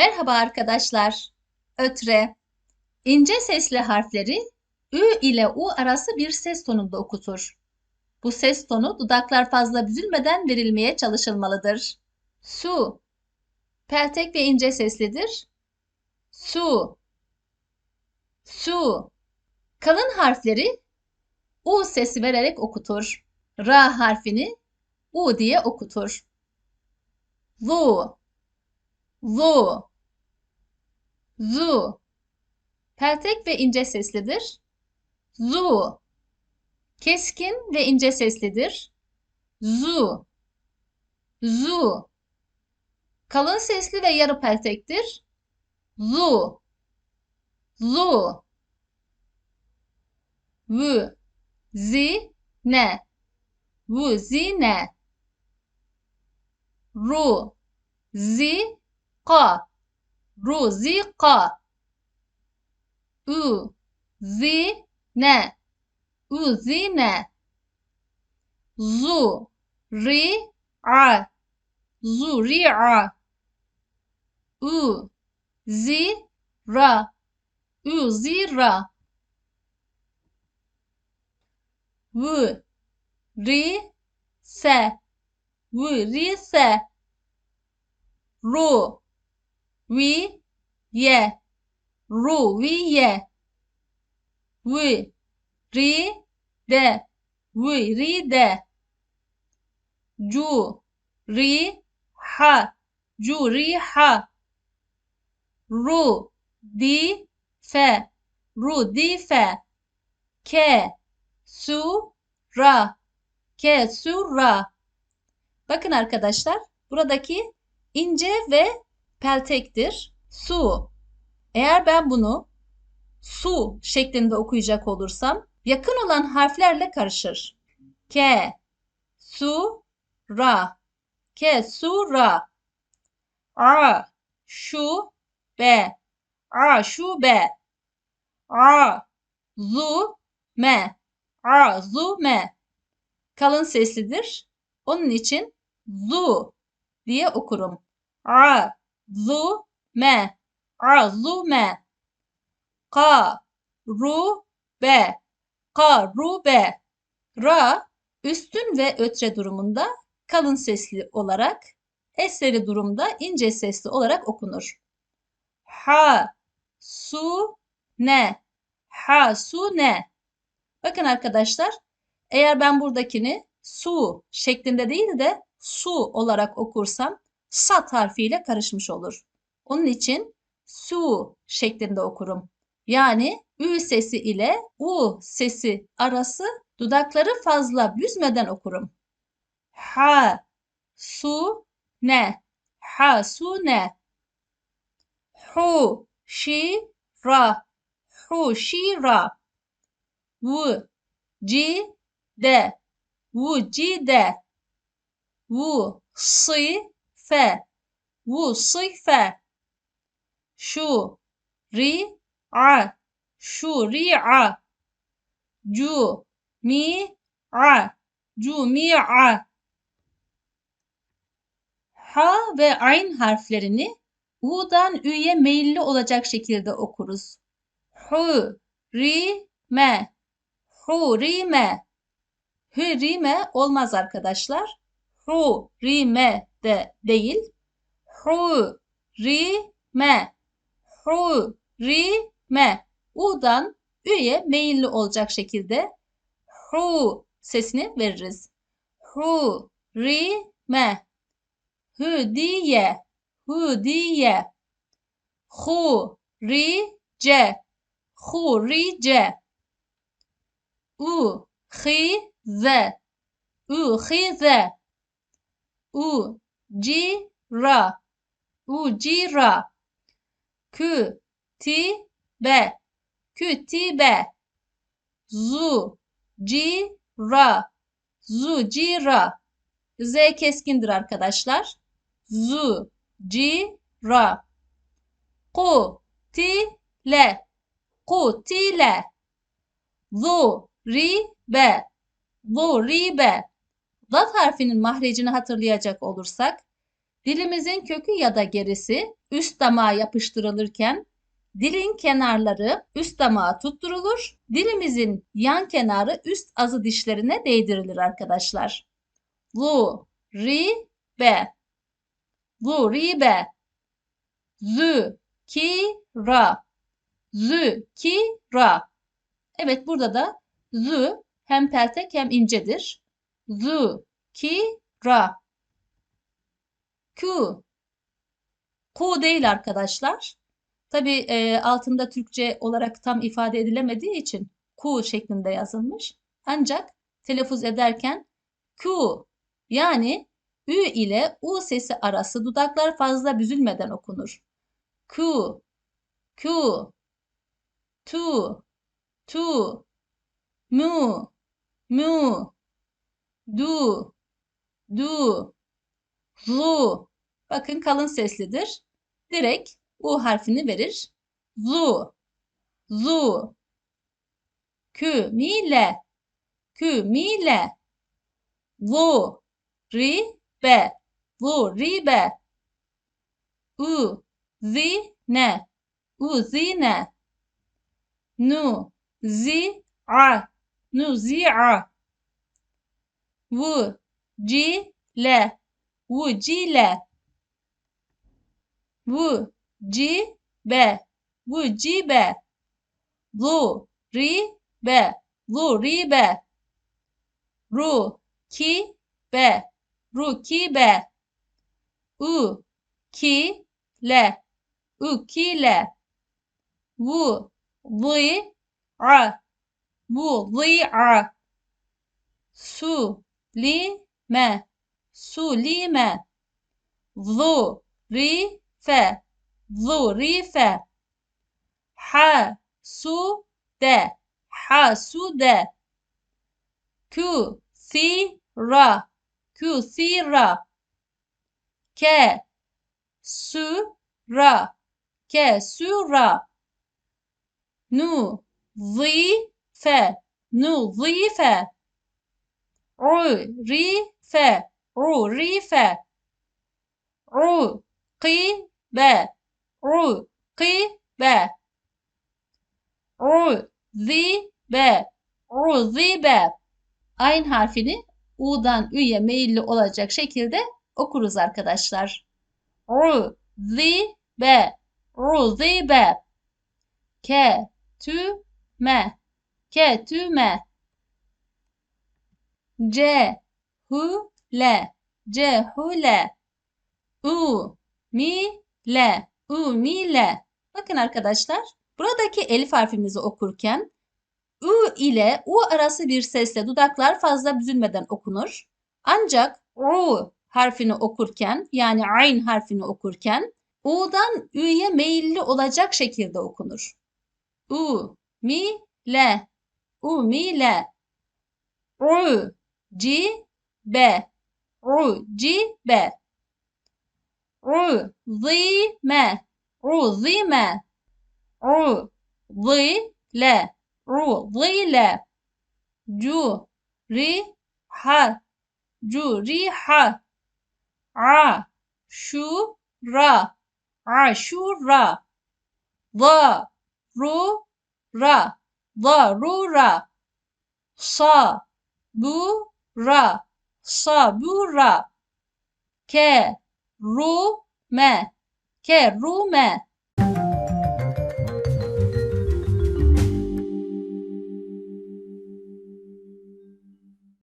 Merhaba arkadaşlar. Ötre. İnce sesli harfleri Ü ile U arası bir ses tonunda okutur. Bu ses tonu dudaklar fazla büzülmeden verilmeye çalışılmalıdır. Su. Peltek ve ince seslidir. Su. Su. Kalın harfleri U sesi vererek okutur. Ra harfini U diye okutur. Zu. Zu. Zu. Peltek ve ince seslidir. Zu. Keskin ve ince seslidir. Zu. Zu. Kalın sesli ve yarı peltektir. Zu. Zu. V. Zi. Ne. V. Zi. Ne. Ru. Zi. Ka. Ru. Zi. Ka. Ü. Zi. Ne. Ü. Zi. Ne. Zu. Ri. A. Zu. Ri. A. Ü. Zi. Ra. Ü. Zi. Ra. V. Ri. Se. V. Ri. Se. Ru. Vi. Ye. Ru. Vi. Ye. V. Ri. De. V. Ri. De. Cu. Ri. Ha. Cu. Ri. Ha. Ru. Di. Fe. Ru. Di. Fe. Ke. Su. Ra. Ke. Su. Ra. Bakın arkadaşlar buradaki ince ve peltektir. Su. Eğer ben bunu su şeklinde okuyacak olursam yakın olan harflerle karışır. Ke, su, ra. Ke, su, ra. A, şu, be. A, şu, be. A, zu, me. A, zu, me. Kalın seslidir. Onun için zu diye okurum. A, zu, me. A, zu, me. Ka, ru, be. Ka, ru, be. Ra, üstün ve ötre durumunda kalın sesli olarak, esreli durumda ince sesli olarak okunur. Ha, su, ne. Ha, su, ne. Bakın arkadaşlar, eğer ben buradakini su şeklinde değil de su olarak okursam sat harfiyle karışmış olur. Onun için su şeklinde okurum. Yani ü sesi ile u sesi arası dudakları fazla büzmeden okurum. Ha, su, ne. Ha, su, ne. Hu, şi, ra. Hu, şi, ra. V, ci, de. V, ci, de. V, si, fe. V, si, fe. Şu, ri, a. Şu, ri, a. Cu, mi, a. Cu, mi, a. Ha ve ayn harflerini U'dan Ü'ye meyilli olacak şekilde okuruz. Hu, ri, me. Hu, ri, me. Hü, ri, me olmaz arkadaşlar. Hu, ri, me de değil. Hu, ri, me. Hu, ri, me. U'dan Ü'ye meyilli olacak şekilde hu sesini veririz. Hu, ri, me. Hü, diye. Hü, diye. Hu, ri, ce. Hu, ri, ce. U, hi, ze. U, hi, ze. U, ci, ra. U, ci, ra. Kü, ti, be. Kü, ti, be. Zu, ci, ra. Zu, ci, ra. Z keskindir arkadaşlar. Zu, ci, ra. Ku, ti, le. Zat harfinin mahrecini hatırlayacak olursak Dilimizin kökü ya da gerisi üst damağa yapıştırılırken dilin kenarları üst damağa tutturulur. Dilimizin yan kenarı üst azı dişlerine değdirilir arkadaşlar. Lu, ri, be. Lu, ri, be. Zü, ki, ra. Zü, ki, ra. Evet burada da zü hem peltek hem incedir. Zü, ki, ra. Ku. Ku değil arkadaşlar. Tabi e, altında Türkçe olarak tam ifade edilemediği için ku şeklinde yazılmış. Ancak telaffuz ederken ku yani ü ile u sesi arası dudaklar fazla büzülmeden okunur. Ku, ku, tu, tu, mu, mu, du, du, zu. Bakın kalın seslidir. Direkt U harfini verir. Zu, zu. Kü, mi, le. Kü, mi, le. Vu, ri, be. Vu, ri, be. U, zi, ne. U, zi, ne. Nu, zi, a. Nu, zi, Vu, ci, le. Vu, ci, le. Vu, ci, be. Vu, ci, be. Lu, ri, be. Lu, ri, be. Ru, ki, be. Ru, ki, be. U, ki, le. U, ki, le. Vu, li, a. Vu, li, a. Su, li, me. Su, li, me. Zu, ri, fe. Zu, ri, fe. Ha, su, de. Ha, su, de. Ku, si, ra. Ku, si, ra. Ke, su, ra. Ke, su, ra. Nu, zi, fe. Nu, zi, fe. U, ri, fe. U, ri, fe. U, qi, be. U, qi, be. U, zi, be. U, zi, be. Ayn harfini U'dan Ü'ye meyilli olacak şekilde okuruz arkadaşlar. U, zi, be. U, zi, be. Ke, tü, me. Ke, tü, me. C, hu, le. C, hu, le. U, mi, le. U, mi, le. Bakın arkadaşlar, buradaki elif harfimizi okurken Ü ile U arası bir sesle dudaklar fazla büzülmeden okunur. Ancak U harfini okurken yani ayn harfini okurken U'dan Ü'ye meyilli olacak şekilde okunur. U, mi, le. U, mi, le. U, ci, be. U, ci, be. U, zi, me. U, zi, me. U, zi, le. U, zi, le. Cu, ri, ha. Cu, ri, ha. A, şu, ra. A, şu, ra. Va, ru, ra. Va, ru, ra. Sa, bu, ra. Sa, bu, ra.